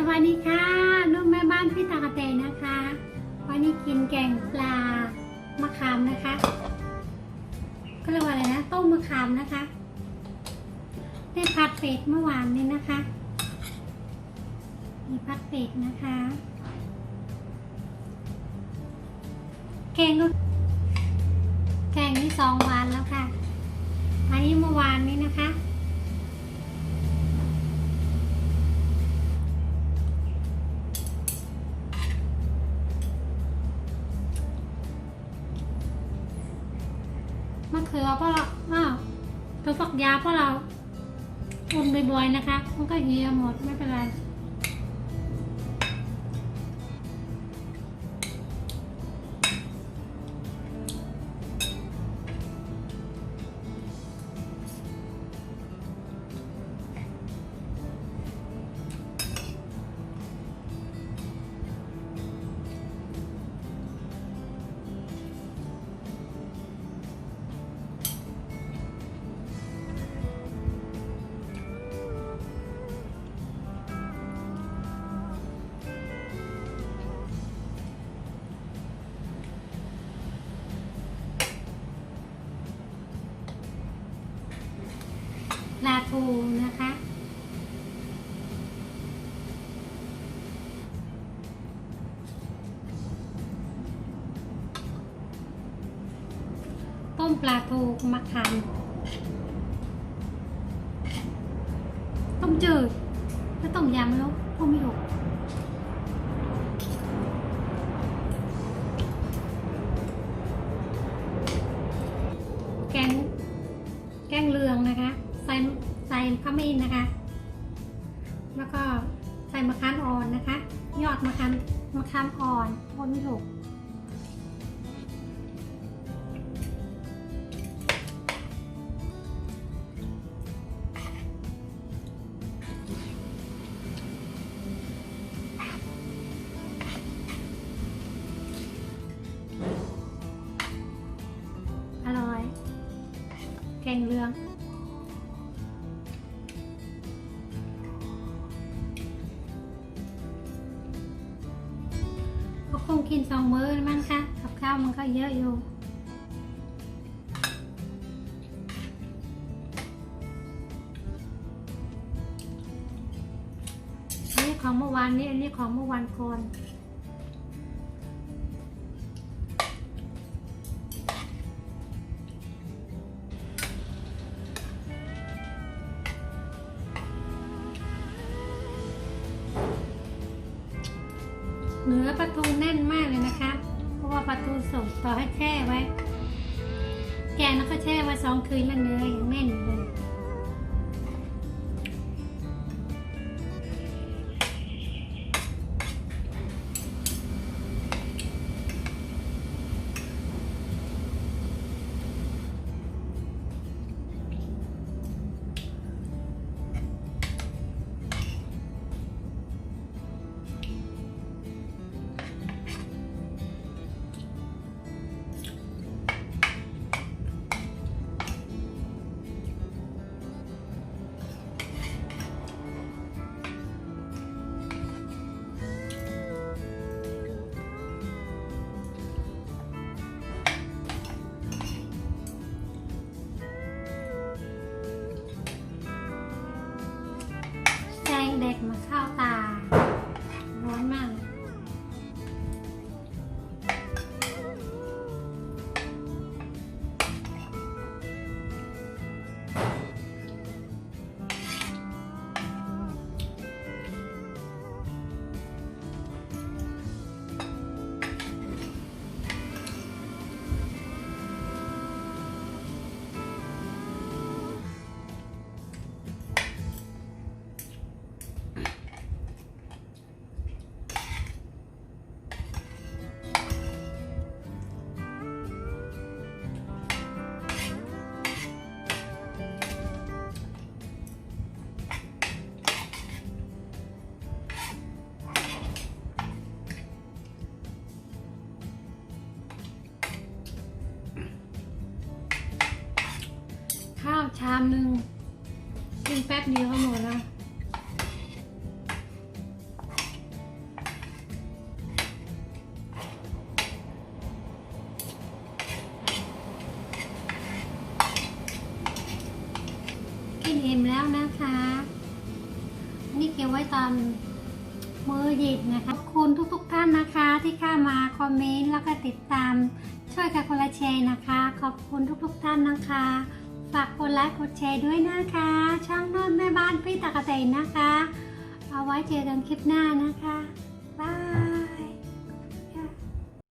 สวัสดีค่ะนุ่มแม่บ้านพี่ตากระเตนะคะ วันนี้กินแกงปลามะขามนะคะก็เรียกว่าอะไรนะต้มมะขามนะคะได้ผัดเป็ดเมื่อวานนี้นะคะ มีผัดเป็ดนะคะ แกงก็แกงนี่สองวันแล้วค่ะอันนี้เมื่อวานนี้นะคะ มะเขือเพราะเราอ้าวตัวฝักยาวเพราะเราอุ่นบ่อยๆนะคะ มันก็เหี่ยวหมดไม่เป็นไร ลาทูนะคะ ต้มปลาทูมะขามต้มจืดแล้วต้มยำแล้วก็ไม่ถูกแกงแกงเลืองนะคะ ใส่ใส่ขมิ้นนะคะ แล้วก็ใส่มะขามอ่อนนะคะ ยอดมะขามมะขามอ่อนคนไม่ถูกอร่อยแกงเลือง คงกินสองมื้อมั้งคะกับข้าวมันก็เยอะอยู่นี่ของเมื่อวานนี้อันนี้ของเมื่อวานก่อน เนื้อปลาทูแน่นมากเลยนะคะ เพราะว่าปลาทูสดต่อให้แช่ไว้ แกงแล้วก็แช่ไว้สองคืนแล้วเนื้อยังแน่นอยู่เลย ชามหนึ่งกินแป๊บเดียวก็หมดนะกินอิ่มแล้วนะคะ นี่เก็บไว้ตอนมือหยิบนะคะ ขอบคุณทุกๆท่านนะคะ ที่เข้ามาคอมเมนต์แล้วก็ติดตาม ช่วยกันคนละแชร์นะคะ ขอบคุณทุกๆท่านนะคะ ฝากกดไลค์กดแชร์ด้วยนะคะ ช่างนวดแม่บ้านพี่ตะกะเตนนะคะ เอาไว้เจอกันคลิปหน้านะคะ